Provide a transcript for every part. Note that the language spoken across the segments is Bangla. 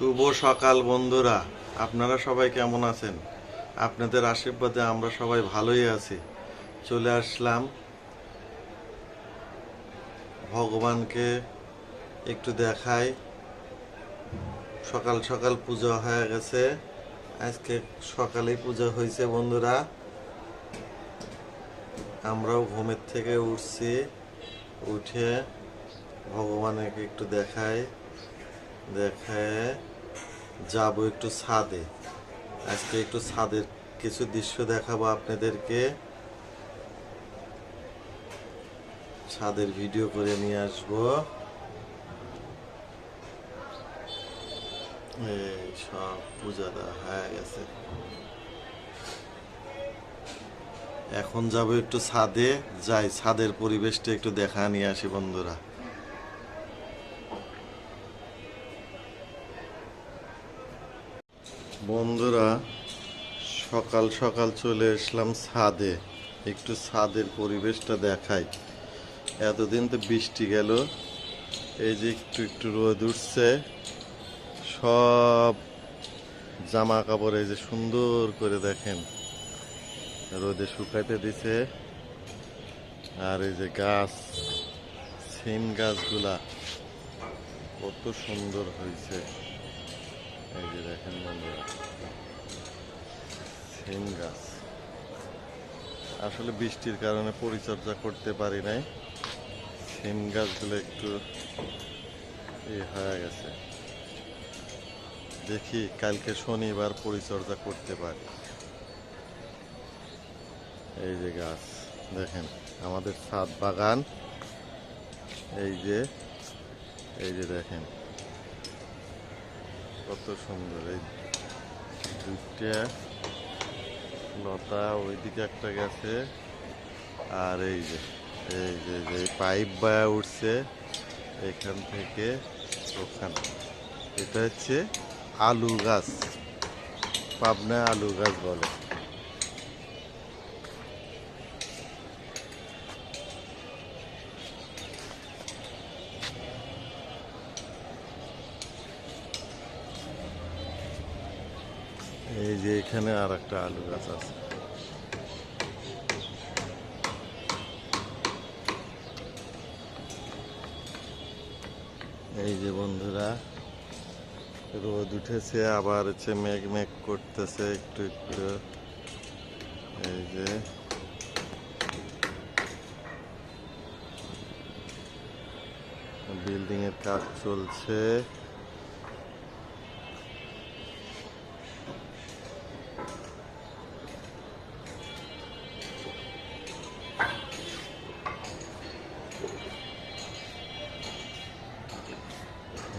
শুভ সকাল, বন্ধুরা। আপনারা সবাই কেমন আছেন? আপনাদের আশীর্বাদে আমরা সবাই ভালোই আছি। চলে আসলাম। ভগবানকে একটু দেখাই। সকাল সকাল পূজা হয়ে গেছে। আজকে সকালেই পূজা হয়েছে, বন্ধুরা। আমরাও ঘুমের থেকে উঠছি। উঠে ভগবানকে একটু দেখাই। দেখায় যাব একটু ছাদে। আজকে একটু ছাদের কিছু দৃশ্য দেখাবো আপনাদেরকে। ছাদের ভিডিও করে নিয়ে আসব। এই সব পূজা দেওয়া হয়ে গেছে। এখন যাব একটু ছাদে। যাই, ছাদের পরিবেশটা একটু দেখা নিয়ে আসি বন্ধুরা। বন্ধুরা সকাল সকাল চলে আসলাম ছাদে। একটু ছাদের পরিবেশটা দেখাই। এতদিন তো বৃষ্টি গেল। এই যে একটু একটু রোদ উঠছে। সব জামা কাপড় এই যে সুন্দর করে দেখেন। রোদে শুকাইতে দিছে। আর এই যে গাছ, সিম গাছগুলা কত সুন্দর হয়েছে। এই যে দেখেন বন্ধুরা। সিম গাছ আসলে বৃষ্টির কারণে পরিচর্যা করতে পারি নাই। সিম গাছগুলো একটু ই হয়ে গেছে। দেখি কালকে শনিবার পরিচর্যা করতে পারি। এই যে গাছ, দেখেন আমাদের ছাদ বাগান। এই যে এই যে দেখেন। কত সুন্দর, এই দুইটা লতা, ওইদিকে একটা গেছে। আর এই যে এই যে যে পাইপ বায়া উঠছে এখান থেকে ওখানে। এটা হচ্ছে আলু গাছ, পাবনা আলু গাছ বলে। এই যে এখানে আর একটা আলু গাছ আছে। উঠেছে, আবার হচ্ছে মেঘ মেঘ করতেছে একটু একটু। এই যে। বিল্ডিং এর কাজ চলছে।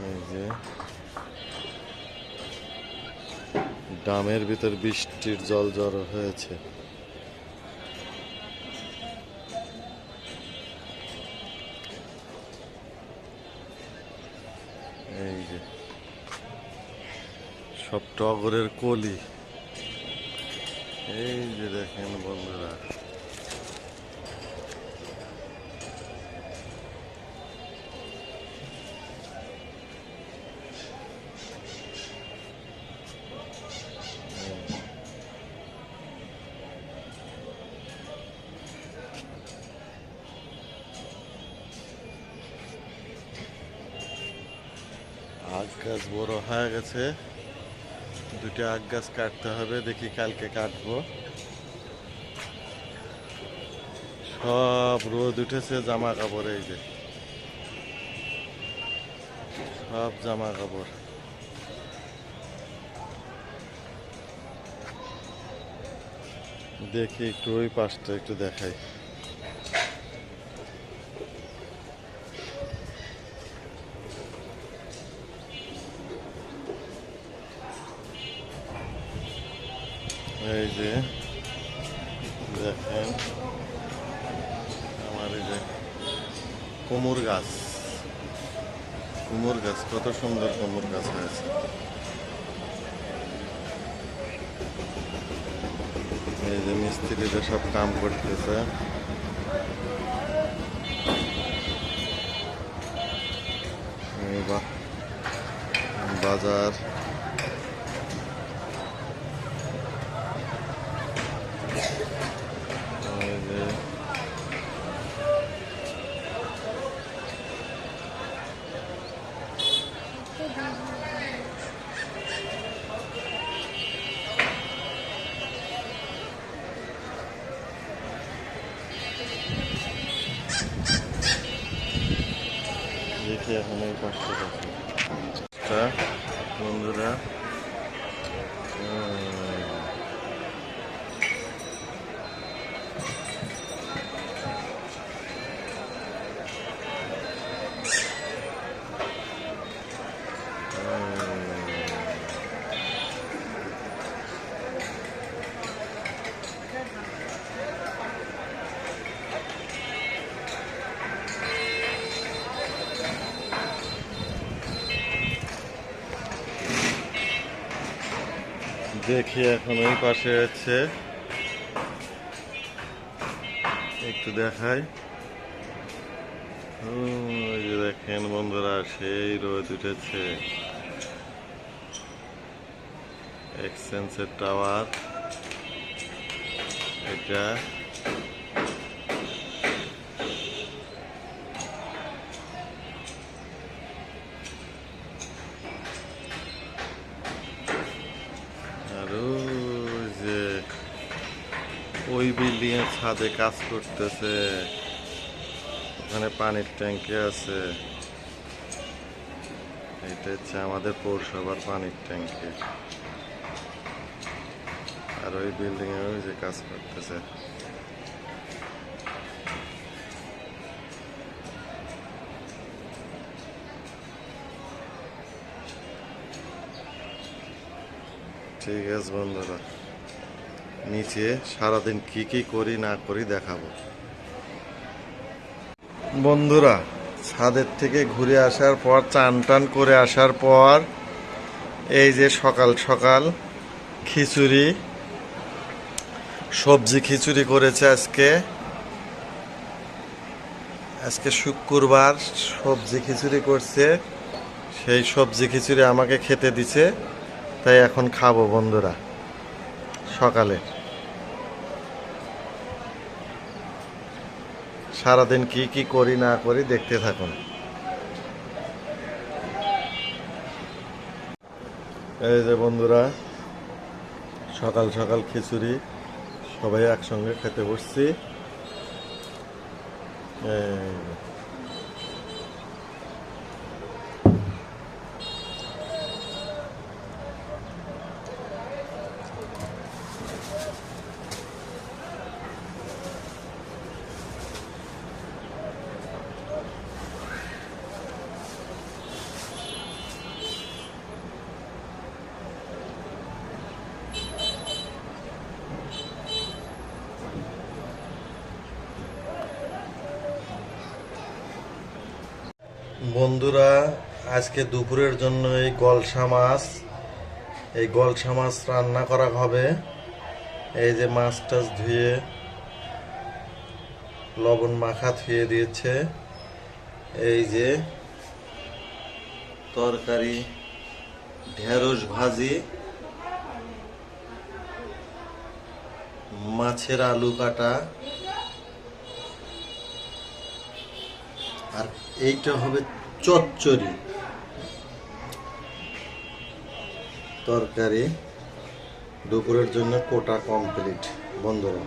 এই যে। ডামের ভিতর বৃষ্টির জল জড়ো হয়েছে। এই যে, সব টগরের কলি। এই যে দেখেন বন্ধুরা। গাছ বড় হয়ে গেছে। দুটো আখ গাছ কাটতে হবে, দেখি কালকে কাটবো। সব রোদ উঠেছে জামা কাপড় এই যে। সব জামা কাপড় দেখি একটু ওই পাশটা একটু দেখাই। এই যে, দেখেন, আমার এই যে কুমুর গাছ। কুমুর গাছ, কত সুন্দর কুমুর গাছ হয়েছে। এই যে মিস্ত্রিরা সব কাম করতেছে। বাজার। যে দেখি এখন এই পাঁচটা দেখি এখন ওই পাশে আছে। একটু দেখাই। ওই যে দেখেন বন্ধুরা, সেই রোদ উঠেছে। এক্সচেঞ্জের টাওয়ার এটা ওই বিল্ডিং এর ছাদে কাজ করতেছে। ওখানে পানির ট্যাঙ্কি আছে। এটা হচ্ছে আমাদের পৌরসভার পানির ট্যাঙ্কি আর ওই বিল্ডিং এ ওই যে কাজ করতেছে। ঠিক আছে বন্ধুরা। নিচে সারাদিন কি কি করি না করি দেখাবো। বন্ধুরা, ছাদের থেকে ঘুরে আসার পর, চান টান করে আসার পর, এই যে সকাল সকাল খিচুড়ি, সবজি খিচুড়ি করেছে আজকে। আজকে শুক্রবার সবজি খিচুড়ি করছে। সেই সবজি খিচুড়ি আমাকে খেতে দিছে, তাই এখন খাব বন্ধুরা। সকালে। সারাদিন কি কি করি না করি দেখতে থাকুন। এই যে বন্ধুরা, সকাল সকাল খিচুড়ি সবাই একসঙ্গে খেতে বসছি। বন্ধুরা, আজকে দুপুরের জন্য এই গলসা মাছ, এই গলসা মাছ রান্না করা হবে। এই যে মাছ টাছ ধুয়ে লবণ মাখা ধুয়ে দিয়েছে। এই যে তরকারি, ঢেঁড়স ভাজি, মাছের আলু কাটা, আর এইটা হবে চচ্চড়ি। তরকারি দুপুরের জন্য কোটা কমপ্লিট বন্ধুরা,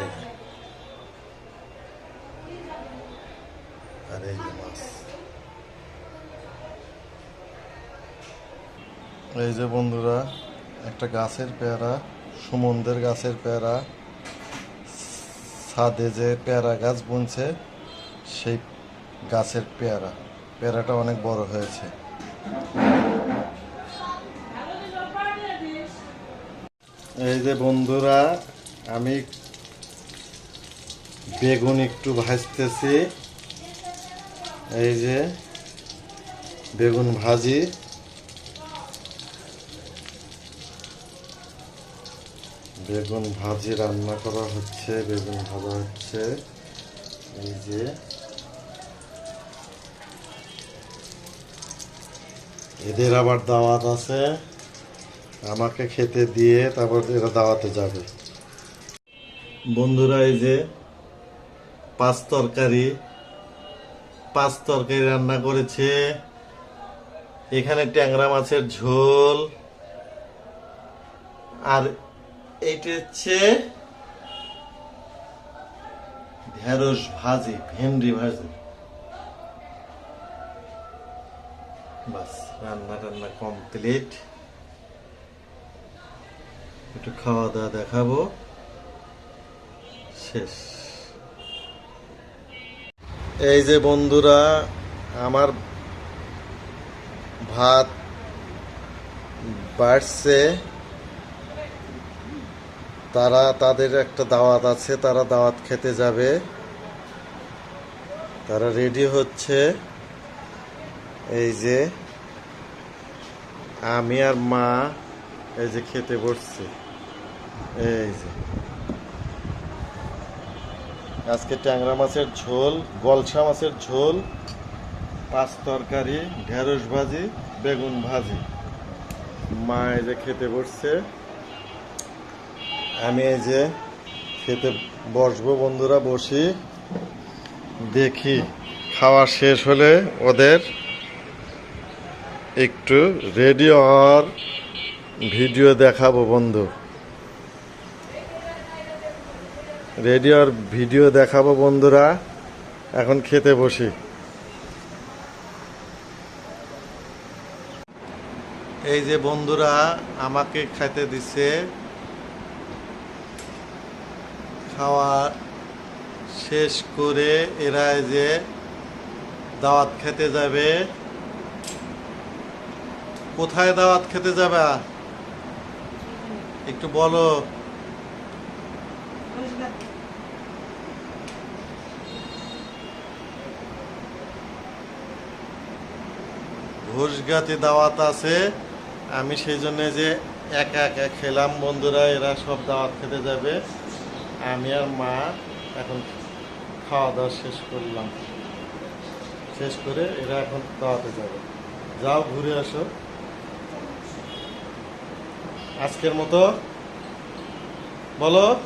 এই যে। এই যে বন্ধুরা, একটা গাছের পেয়ারা, সুমন্দের গাছের পেয়ারা ছাদে যে পেয়ারা গাছ বুনছে, সেই গাছের পেয়ারা। পেয়ারাটা অনেক বড় হয়েছে। এই যে বন্ধুরা, আমি বেগুন একটু ভাজতেছি। এই যে বেগুন ভাজি। বেগুন ভাজি রান্না করা হচ্ছে, বেগুন ভাজা হচ্ছে। এই যে এদের আবার দাওয়াত আছে। আমাকে খেতে দিয়ে তারপর এরা দাওয়াতে যাবে। বন্ধুরা, এই যে পাঁচ তরকারি পাঁচ তরকারি রান্না করেছে। এখানে ট্যাংরা মাছের ঝোল। আর এইটা হচ্ছে ঢেঁড়স ভাজি, ভেন্ডি ভাজি। বাস, রান্না টান্না কমপ্লিট একটু খাওয়া দাওয়া দেখাবো। শেষ। এই যে বন্ধুরা, আমার ভাত বাড়ছে। তারা, তাদের একটা দাওয়াত আছে, তারা দাওয়াত খেতে যাবে। তারা রেডি হচ্ছে। এই যে আমি আর মা এই যে খেতে বসছি। এই যে। আজকে ট্যাংরা মাছের ঝোল, গলসা মাছের ঝোল, পাঁচ তরকারি, ঢেঁড়স ভাজি, বেগুন ভাজি। মা এই যে খেতে বসছে। আমি এই যে খেতে বসবো বন্ধুরা, বসি। দেখি, খাওয়া শেষ হলে ওদের একটু রেডিও আর ভিডিও দেখাবো, বন্ধু। রেডিওর ভিডিও দেখাবো, বন্ধুরা। এখন খেতে বসি। এই যে বন্ধুরা, আমাকে খেতে দিছে খাওয়া শেষ করে এরা যে দাওয়াত খেতে যাবে। কোথায় দাওয়াত খেতে যাবে? একটু বলো। ঘোষগাতে দাওয়াত আছে। আমি সেই জন্য যে একা একা খেলাম, বন্ধুরা, এরা সব দাওয়াত খেতে যাবে। আমি আর মা এখন খাওয়া দাওয়া শেষ করলাম। শেষ করে এরা এখন দাওয়াতে যাবে। যাও, ঘুরে আসো। আজকের মতো। বলো।